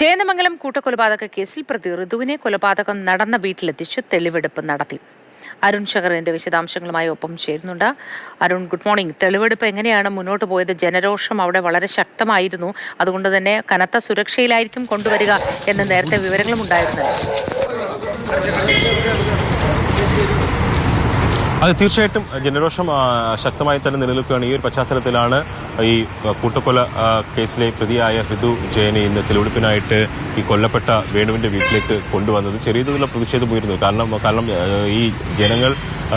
ചേന്നമംഗലം കൂട്ടക്കൊലപാതക കേസിൽ പ്രതി ഋതുവിനെ കൊലപാതകം നടന്ന വീട്ടിലെത്തിച്ച് തെളിവെടുപ്പ് നടത്തി. അരുൺ ശങ്കറിന്റെ വിശദാംശങ്ങളുമായി ഒപ്പം ചേരുന്നുണ്ട്. അരുൺ ഗുഡ് മോർണിംഗ് തെളിവെടുപ്പ് എങ്ങനെയാണ് മുന്നോട്ട് പോയത്? ജനരോഷം അവിടെ വളരെ ശക്തമായിരുന്നു. അതുകൊണ്ട് തന്നെ കനത്ത സുരക്ഷയിലായിരിക്കും കൊണ്ടുവരിക എന്ന് നേരത്തെ വിവരങ്ങളും ഉണ്ടായിരുന്നല്ലോ അത് തീർച്ചയായിട്ടും ജനരോഷം ശക്തമായി തന്നെ നിലനിൽക്കുകയാണ്. ഈ ഒരു പശ്ചാത്തലത്തിലാണ് ഈ കൂട്ടക്കൊല കേസിലെ പ്രതിയായ ഋതു ജയനെ ഇന്ന് തെളിവെടുപ്പിനായിട്ട് ഈ കൊല്ലപ്പെട്ട വേണുവിന്റെ വീട്ടിലേക്ക് കൊണ്ടുവന്നത് ചെറിയ തോതിലുള്ള പ്രതിഷേധം ഉയരുന്നു. കാരണം കാരണം ഈ ജനങ്ങൾ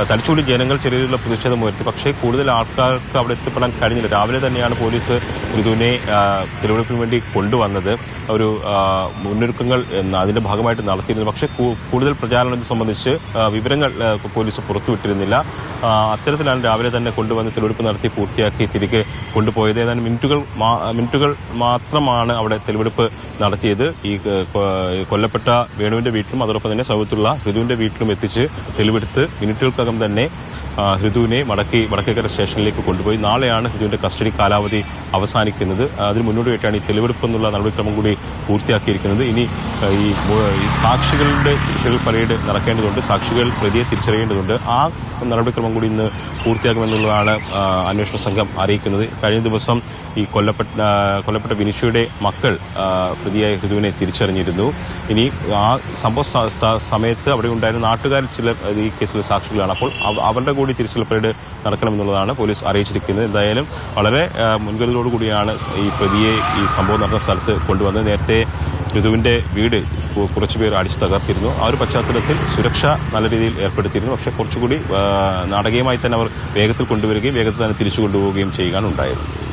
തലച്ചൂടി ജനങ്ങൾ ചെറിയ രീതിയിലുള്ള പ്രതിഷേധം ഉയർത്തി. പക്ഷേ കൂടുതൽ ആൾക്കാർക്ക് അവിടെ എത്തിപ്പെടാൻ കഴിഞ്ഞില്ല. രാവിലെ തന്നെയാണ് പോലീസ് മൃദുവിനെ തെളിവെടുപ്പിന് വേണ്ടി കൊണ്ടുവന്നത്. ഒരു മുന്നൊരുക്കങ്ങൾ അതിന്റെ ഭാഗമായിട്ട് നടത്തിയിരുന്നു. പക്ഷേ കൂടുതൽ കൂടുതൽ പ്രചാരണത്തെ സംബന്ധിച്ച് വിവരങ്ങൾ പോലീസ് പുറത്തുവിട്ടിരുന്നില്ല അത്തരത്തിലാണ് രാവിലെ തന്നെ കൊണ്ടുവന്ന് തെളിവെടുപ്പ് നടത്തി പൂർത്തിയാക്കി തിരികെ കൊണ്ടുപോയത്. ഏതാനും മിനിറ്റുകൾ മിനിറ്റുകൾ മാത്രമാണ് അവിടെ തെളിവെടുപ്പ് നടത്തിയത്. ഈ കൊല്ലപ്പെട്ട വേണുവിന്റെ വീട്ടിലും അതോടൊപ്പം തന്നെ സൗഹൃദത്തുള്ള ഋതുവിന്റെ വീട്ടിലും എത്തിച്ച് തെളിവെടുത്ത് മിനിറ്റുകൾക്കകം തന്നെ ഋതുവിനെ മടക്കി വടക്കേക്കര സ്റ്റേഷനിലേക്ക് കൊണ്ടുപോയി. നാളെയാണ് ഹൃദുവിന്റെ കസ്റ്റഡി കാലാവധി അവസാനിക്കുന്നത്. അതിന് മുന്നോടിയായിട്ടാണ് ഈ തെളിവെടുപ്പ് എന്നുള്ള നടപടിക്രമം കൂടി പൂർത്തിയാക്കിയിരിക്കുന്നത്. ഇനി ഈ സാക്ഷികളുടെ തിരിച്ചറിയൽ പരേഡ് നടക്കേണ്ടതുണ്ട്. സാക്ഷികൾ പ്രതിയെ തിരിച്ചറിയേണ്ടതുണ്ട്. ആ നടപടിക്രമം കൂടി ഇന്ന് പൂർത്തിയാക്കുമെന്നുള്ളതാണ് അന്വേഷണ സംഘം അറിയിക്കുന്നത്. കഴിഞ്ഞ ദിവസം ഈ കൊല്ലപ്പെട്ട കൊല്ലപ്പെട്ട വിനിഷയുടെ മക്കൾ പ്രതിയായ ഹൃദുവിനെ തിരിച്ചറിഞ്ഞിരുന്നു. ഇനി ആ സംഭവ സമയത്ത് അവിടെ ഉണ്ടായിരുന്ന നാട്ടുകാർ ചില ഈ കേസിലെ സാക്ഷികളാണ്. അപ്പോൾ അവരുടെ കൂടി തിരിച്ചൽ പരേഡ് നടക്കണമെന്നുള്ളതാണ് പോലീസ് അറിയിച്ചിരിക്കുന്നത്. എന്തായാലും വളരെ മുൻകരുതലോടു കൂടിയാണ് ഈ പ്രതിയെ ഈ സംഭവം നടന്ന സ്ഥലത്ത് കൊണ്ടുവന്നത്. നേരത്തെ ഋതുവിന്റെ വീട് കുറച്ചു കുറച്ചുപേർ അടിച്ചു തകർത്തിരുന്നു. ആ ഒരു പശ്ചാത്തലത്തിൽ സുരക്ഷ നല്ല രീതിയിൽ ഏർപ്പെടുത്തിയിരുന്നു. പക്ഷേ കുറച്ചുകൂടി നാടകീയമായി തന്നെ അവർ വേഗത്തിൽ കൊണ്ടുവരികയും വേഗത്തിൽ തന്നെ തിരിച്ചു കൊണ്ടുപോവുകയും ചെയ്യുകയാണ് ഉണ്ടായത്.